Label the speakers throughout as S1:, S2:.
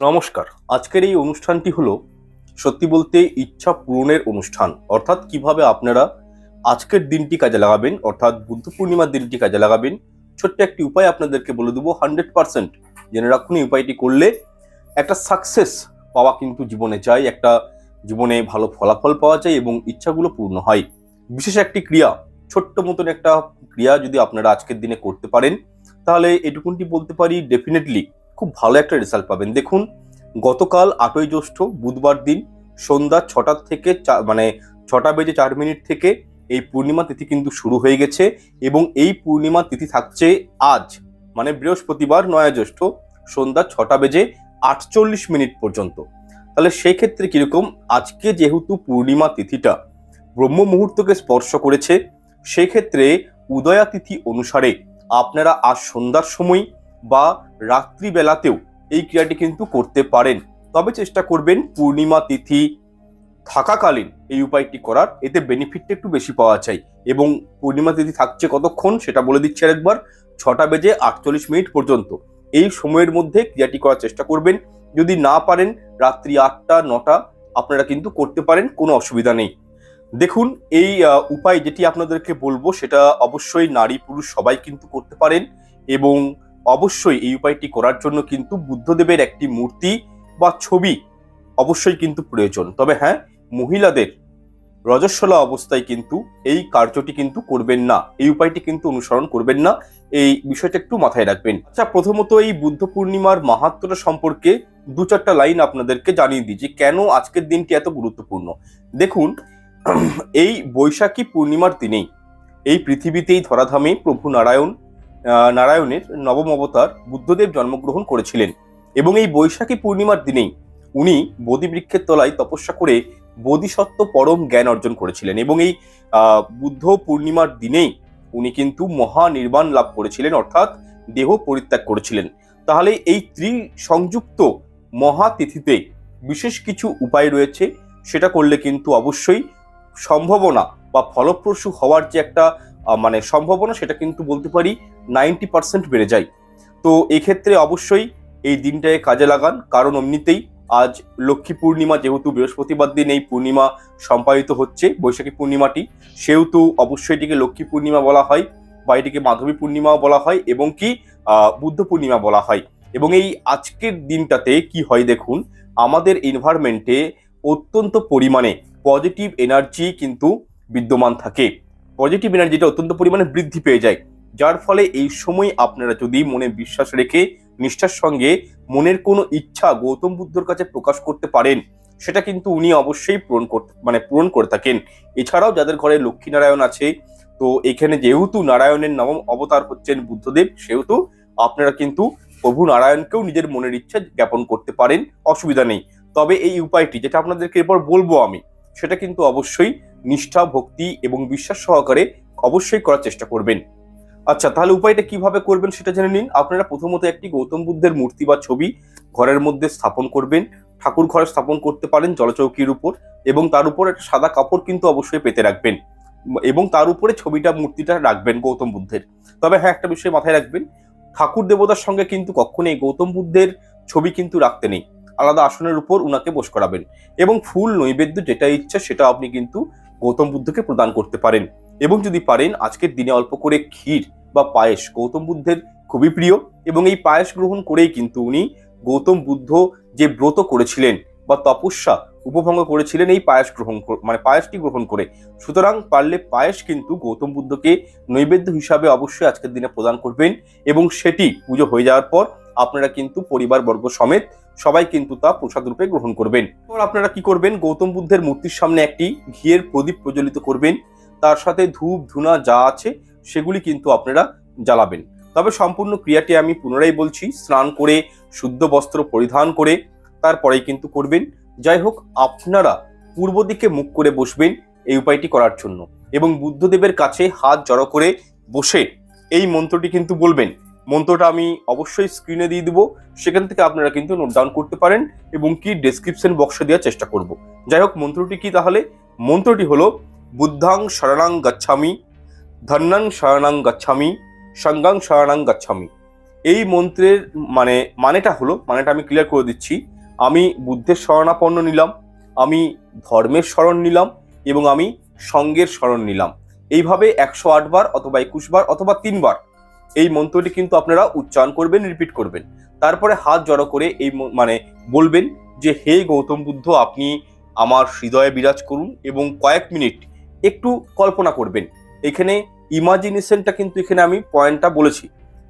S1: নমস্কার। আজকের এই অনুষ্ঠানটি হলো সত্যি বলতে ইচ্ছা পূরণের অনুষ্ঠান। অর্থাৎ কীভাবে আপনারা আজকের দিনটি কাজে লাগাবেন, অর্থাৎ বুদ্ধ পূর্ণিমার দিনটি কাজে লাগাবেন, ছোট্ট একটি উপায় আপনাদেরকে বলে দেবো। হান্ড্রেড পার্সেন্ট জেনে রাখুন এই উপায়টি করলে একটা সাকসেস পাওয়া কিন্তু জীবনে চাই একটা জীবনে ভালো ফলাফল পাওয়া যায় এবং ইচ্ছাগুলো পূর্ণ হয়। বিশেষ একটি ক্রিয়া, ছোট্ট মতন একটা ক্রিয়া যদি আপনারা আজকের দিনে করতে পারেন, তাহলে এটুকুনটি বলতে পারি ডেফিনেটলি খুব ভালো একটা রেজাল্ট পাবেন। দেখুন, গতকাল আটই জ্যৈষ্ঠ, বুধবার দিন সন্ধ্যা ছটার থেকে মানে ছটা বেজে চার মিনিট থেকে এই পূর্ণিমা তিথি কিন্তু শুরু হয়ে গেছে এবং এই পূর্ণিমা তিথি থাকছে আজ মানে বৃহস্পতিবার নয় জ্যৈষ্ঠ, সন্ধ্যা ছটা বেজে আটচল্লিশ মিনিট পর্যন্ত। তাহলে সেই ক্ষেত্রে কীরকম? আজকে যেহেতু পূর্ণিমা তিথিটা ব্রহ্ম মুহূর্তকে স্পর্শ করেছে, সেক্ষেত্রে উদয়া তিথি অনুসারে আপনারা আজ সন্ধ্যার সময় বা রাত্রিবেলাতেও এই ক্রিয়াটি কিন্তু করতে পারেন। তবে চেষ্টা করবেন পূর্ণিমা তিথি থাকাকালীন এই উপায়টি করার। এতে বেনিফিটটা একটু বেশি পাওয়া যায় এবং পূর্ণিমা তিথি থাকছে কতক্ষণ সেটা বলে দিচ্ছি আরেকবার। ছটা বেজে আটচল্লিশ মিনিট পর্যন্ত। এই সময়ের মধ্যে ক্রিয়াটি করার চেষ্টা করবেন। যদি না পারেন রাত্রি আটটা, নটা, আপনারা কিন্তু করতে পারেন, কোনো অসুবিধা নেই। দেখুন, এই উপায় যেটি আপনাদেরকে বলব সেটা অবশ্যই নারী পুরুষ সবাই কিন্তু করতে পারেন এবং অবশ্যই এই উপায়টি করার জন্য কিন্তু বুদ্ধদেবের একটি মূর্তি বা ছবি অবশ্যই কিন্তু প্রয়োজন। তবে হ্যাঁ মহিলাদের রজস্বলা অবস্থায় কিন্তু এই কার্যটি কিন্তু করবেন না। এই উপায়টি কিন্তু অনুসরণ করবেন না। এই বিষয়টা একটু মাথায় রাখবেন। আচ্ছা প্রথমত এই বুদ্ধ পূর্ণিমার মাহাত্মটা সম্পর্কে দু চারটা লাইন আপনাদেরকে জানিয়ে দিই যে কেন আজকের দিনটি এত গুরুত্বপূর্ণ। দেখুন, এই বৈশাখী পূর্ণিমার দিনেই এই পৃথিবীতেই ধরাধামে প্রভু নারায়ণ নারায়ণের নবম অবতার বুদ্ধদেব জন্মগ্রহণ করেছিলেন। এবং এই বৈশাখী পূর্ণিমার দিনেই উনি বোধি বৃক্ষের তলায় তপস্যা করে বোধিসত্ত্ব পরম জ্ঞান অর্জন করেছিলেন। এবং এই বুদ্ধ পূর্ণিমার দিনেই উনি কিন্তু মহানির্বাণ লাভ করেছিলেন, অর্থাৎ দেহ পরিত্যাগ করেছিলেন। তাহলে এই ত্রি সংযুক্ত মহাতিথিতে বিশেষ কিছু উপায় রয়েছে, সেটা করলে কিন্তু অবশ্যই সম্ভাবনা বা ফলপ্রসূ হওয়ার যে একটা মানে সম্ভাবনা, সেটা কিন্তু বলতে পারি নাইনটি পার্সেন্ট বেড়ে যায়। তো এক্ষেত্রে অবশ্যই এই দিনটায় কাজে লাগান। কারণ এমনিতেই আজ লক্ষ্মী পূর্ণিমা, যেহেতু বৃহস্পতিবার দিন এই পূর্ণিমা সম্পাদিত হচ্ছে, বৈশাখী পূর্ণিমাটি, সেহেতু অবশ্যই এটিকে লক্ষ্মী পূর্ণিমা বলা হয় বা এটিকে মাধবী পূর্ণিমাও বলা হয় এবং কি বুদ্ধ পূর্ণিমা বলা হয়। এবং এই আজকের দিনটাতে কি হয় দেখুন, আমাদের এনভায়রনমেন্টে অত্যন্ত পরিমাণে পজিটিভ এনার্জি কিন্তু বিদ্যমান থাকে। পজিটিভ এনার্জিটা অত্যন্ত পরিমাণে বৃদ্ধি পেয়ে যায়। যার ফলে এই সময় আপনারা যদি মনে বিশ্বাস রেখে নিষ্ঠার সঙ্গে মনের কোনো ইচ্ছা গৌতম বুদ্ধর কাছে প্রকাশ করতে পারেন, সেটা কিন্তু উনি অবশ্যই পূরণ করতে মানে পূরণ করে থাকেন। এছাড়াও যাদের ঘরে লক্ষ্মীনারায়ণ আছে, তো এখানে যেহেতু নারায়ণের নবম অবতার হচ্ছেন বুদ্ধদেব, সেহেতু আপনারা কিন্তু প্রভু নারায়ণকেও নিজের মনের ইচ্ছা জ্ঞাপন করতে পারেন, অসুবিধা নেই। তবে এই উপায়টি যেটা আপনাদেরকে এরপর বলব আমি, সেটা কিন্তু অবশ্যই নিষ্ঠা, ভক্তি এবং বিশ্বাস সহকারে অবশ্যই করার চেষ্টা করবেন। আচ্ছা তাহলে উপায়টা কীভাবে করবেন সেটা জেনে নিন। আপনারা প্রথমত একটি গৌতম বুদ্ধের মূর্তি বা ছবি ঘরের মধ্যে স্থাপন করবেন। ঠাকুর ঘরে স্থাপন করতে পারেন জলচৌকির উপর এবং তার উপর একটা সাদা কাপড় কিন্তু অবশ্যই পেতে রাখবেন। এবং তার উপরে ছবিটা, মূর্তিটা রাখবেন গৌতম বুদ্ধের। তবে হ্যাঁ একটা বিষয় মাথায় রাখবেন, ঠাকুর দেবতার সঙ্গে কিন্তু কখনোই গৌতম বুদ্ধের ছবি কিন্তু রাখতে নেই। আলাদা আসনের উপর উনাকে বস করাবেন এবং ফুল, নৈবেদ্য যেটা ইচ্ছা সেটা আপনি কিন্তু গৌতম বুদ্ধকে প্রদান করতে পারেন। এবং যদি পারেন, আজকের দিনে অল্প করে ক্ষীর বা পায়েস গৌতম বুদ্ধের খুবই প্রিয় এবং এই পায়েস গ্রহণ করেই কিন্তু উনি গৌতম বুদ্ধ যে ব্রত করেছিলেন বা তপস্যা উপভঙ্গ করেছিলেন, এই পায়েস গ্রহণ মানে পায়েসটি গ্রহণ করে। সুতরাং পারলে পায়েস কিন্তু গৌতম বুদ্ধকে নৈবেদ্য হিসাবে অবশ্যই আজকের দিনে প্রদান করবেন এবং সেটি পুজো হয়ে যাওয়ার পর আপনারা কিন্তু পরিবারবর্গ সমেত সবাই কিন্তু তা প্রসাদ রূপে গ্রহণ করবেন। এরপর আপনারা কি করবেন? গৌতম বুদ্ধের মূর্তির সামনে একটি ঘিয়ের প্রদীপ প্রজ্বলিত করবেন। তার সাথে ধূপ, ধুনা যা আছে, সেগুলি কিন্তু আপনারা জ্বালাবেন। তবে সম্পূর্ণ ক্রিয়াটি আমি পুনরায় বলছি, স্নান করে, শুদ্ধ বস্ত্র পরিধান করে, তারপরেই কিন্তু করবেন। যাই হোক, আপনারা পূর্ব দিকে মুখ করে বসবেন এই উপায়টি করার জন্য এবং বুদ্ধদেবের কাছে হাত জড়ো করে বসে এই মন্ত্রটি কিন্তু বলবেন। মন্ত্রটা আমি অবশ্যই স্ক্রিনে দিয়ে দিব, সেখান থেকে আপনারা কিন্তু নোট ডাউন করতে পারেন এবং কি ডেসক্রিপশন বক্সে দেওয়ার চেষ্টা করব। যাই হোক, মন্ত্রটি কি তাহলে? মন্ত্রটি হলো বুদ্ধাং শরণাং গচ্ছামি, ধন্যাং শরণাং গচ্ছামি, সঙ্গাং শরণাং গচ্ছামি। এই মন্ত্রের মানে মানেটা হলো, মানেটা আমি ক্লিয়ার করে দিচ্ছি। আমি বুদ্ধের শরণাপন্ন নিলাম, আমি ধর্মের শরণ নিলাম এবং আমি সঙ্গের শরণ নিলাম। এইভাবে একশো বার অথবা একুশ বার অথবা তিনবার এই মন্ত্রটি কিন্তু আপনারা উচ্চারণ করবেন রিপিট করবেন। তারপরে হাত জড়ো করে এই মানে বলবেন যে, হে গৌতম বুদ্ধ, আপনি আমার হৃদয়ে বিরাজ করুন এবং কয়েক মিনিট একটু কল্পনা করবেন। এখানে ইমাজিনেশনটা কিন্তু এখানে আমি পয়েন্টটা বলেছি।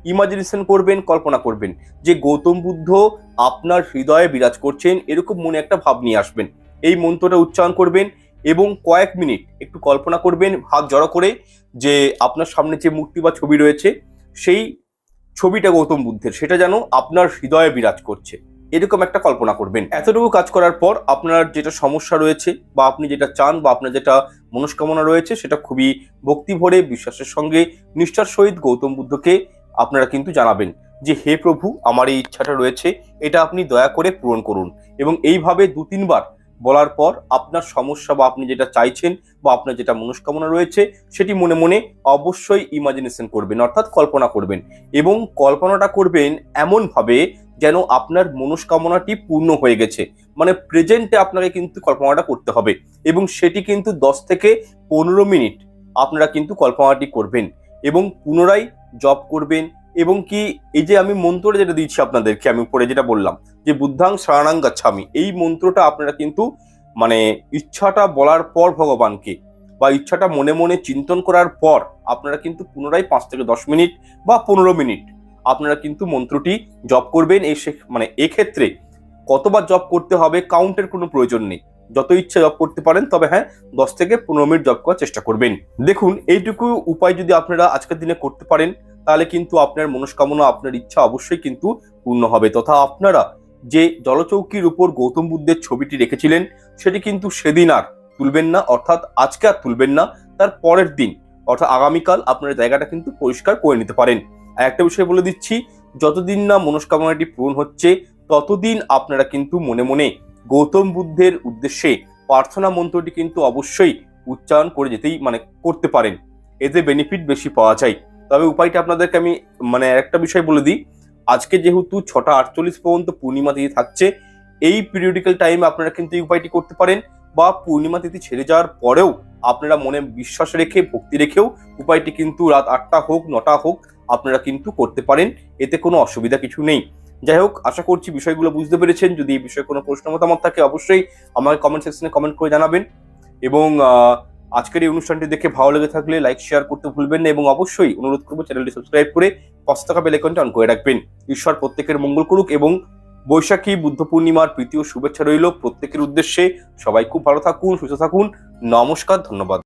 S1: ইমাজিনেশন করবেন, কল্পনা করবেন যে গৌতম বুদ্ধ আপনার হৃদয়ে বিরাজ করছেন এরকম মনে একটা ভাব নিয়ে আসবেন। এই মন্ত্রটা উচ্চারণ করবেন এবং কয়েক মিনিট একটু কল্পনা করবেন, হাত জড়ো করে যে আপনার সামনে যে মূর্তি বা ছবি রয়েছে, সেই ছবিটা গৌতম বুদ্ধের, সেটা যেন আপনার হৃদয়ে বিরাজ করছে। এরকম একটা কল্পনা করবেন। এতটুকু কাজ করার পর আপনার যেটা সমস্যা রয়েছে বা আপনি যেটা চান বা আপনার যেটা মনস্কামনা রয়েছে, সেটা খুবই ভক্তি ভরে, বিশ্বাসের সঙ্গে নিষ্ঠার সহিত গৌতম বুদ্ধকে আপনারা কিন্তু জানাবেন যে, হে প্রভু, আমার এই ইচ্ছাটা রয়েছে, এটা আপনি দয়া করে পূরণ করুন। এবং এইভাবে দু তিনবার বলার পর আপনার সমস্যা বা আপনি যেটা চাইছেন বা আপনার যেটা মনস্কামনা রয়েছে, সেটি মনে মনে অবশ্যই ইমাজিনেশন করবেন, অর্থাৎ কল্পনা করবেন এবং কল্পনাটা করবেন এমনভাবে যেন আপনার মনস্কামনাটি পূর্ণ হয়ে গেছে। মানে প্রেজেন্টে আপনাকে কিন্তু কল্পনাটা করতে হবে এবং সেটি কিন্তু দশ থেকে পনেরো মিনিট আপনারা কিন্তু কল্পনাটি করবেন এবং পুনরায় জব করবেন এবং কি এই যে আমি মন্ত্রটা যেটা দিচ্ছি আপনাদেরকে, আমি উপরে যেটা বললাম, যে বুদ্ধাং শরণাং গাচ্ছামি, এই মন্ত্রটা আপনারা কিন্তু মানে ইচ্ছাটা বলার পর ভগবানকে বা ইচ্ছাটা মনে মনে চিন্তন করার পর আপনারা কিন্তু পুনরায় পাঁচ থেকে দশ মিনিট বা পনেরো মিনিট আপনারা কিন্তু মন্ত্রটি জপ করবেন, এই মানে এক্ষেত্রে কতবার জপ করতে হবে কাউন্টের কোনো প্রয়োজন নেই। যত ইচ্ছা জব করতে পারেন, তবে হ্যাঁ দশ থেকে পনেরো মিনিট জব করার চেষ্টা করবেন। দেখুন, এইটুকু উপায় যদি আপনারা আজকের দিনে করতে পারেন, তাহলে কিন্তু আপনার মনস্কামনা, আপনার ইচ্ছা অবশ্যই কিন্তু পূর্ণ হবে। তথা আপনারা যে জলচৌকির উপর গৌতম বুদ্ধের ছবিটি রেখেছিলেন, সেটি কিন্তু সেদিন আর তুলবেন না, অর্থাৎ আজকে আর তুলবেন না, তার পরের দিন, অর্থাৎ আগামীকাল আপনার জায়গাটা কিন্তু পরিষ্কার করে নিতে পারেন। আর একটা বিষয় বলে দিচ্ছি, যতদিন না মনস্কামনাটি পূরণ হচ্ছে, ততদিন আপনারা কিন্তু মনে মনে গৌতম বুদ্ধের উদ্দেশ্যে প্রার্থনা মন্ত্রটি কিন্তু অবশ্যই উচ্চারণ করে যেতেই মানে করতে পারেন। এতে বেনিফিট বেশি পাওয়া যায়। তবে উপায়টা আপনাদেরকে আমি মানে একটা বিষয় বলে দিই, আজকে যেহেতু ছটা আটচল্লিশ পর্যন্ত পূর্ণিমা তিথি থাকছে, এই পিরিয়ডিক্যাল টাইমে আপনারা কিন্তু এই উপায়টি করতে পারেন বা পূর্ণিমা তিথি ছেড়ে যাওয়ার পরেও আপনারা মনে বিশ্বাস রেখে, ভক্তি রেখেও উপায়টি কিন্তু রাত আটটা হোক, নটা হোক আপনারা কিন্তু করতে পারেন, এতে কোনো অসুবিধা কিছু নেই। যাই হোক, আশা করছি বিষয়গুলো বুঝতে পেরেছেন। যদি এই বিষয়ে কোনো প্রশ্ন মতামত থাকে, অবশ্যই আমাকে কমেন্ট সেকশনে কমেন্ট করে জানাবেন। এবং আজকের এই অনুষ্ঠানটি দেখে ভালো লেগে থাকলে লাইক শেয়ার করতে ভুলবেন না এবং অবশ্যই অনুরোধ করব চ্যানেলটি সাবস্ক্রাইব করে পাঁচ টাকা বেল অন করে রাখবেন। ঈশ্বর প্রত্যেকের মঙ্গল করুক এবং বৈশাখী, বুদ্ধ পূর্ণিমার প্রীতি ও শুভেচ্ছা রইল প্রত্যেকের উদ্দেশ্যে। সবাই খুব ভালো থাকুন, সুস্থ থাকুন। নমস্কার, ধন্যবাদ।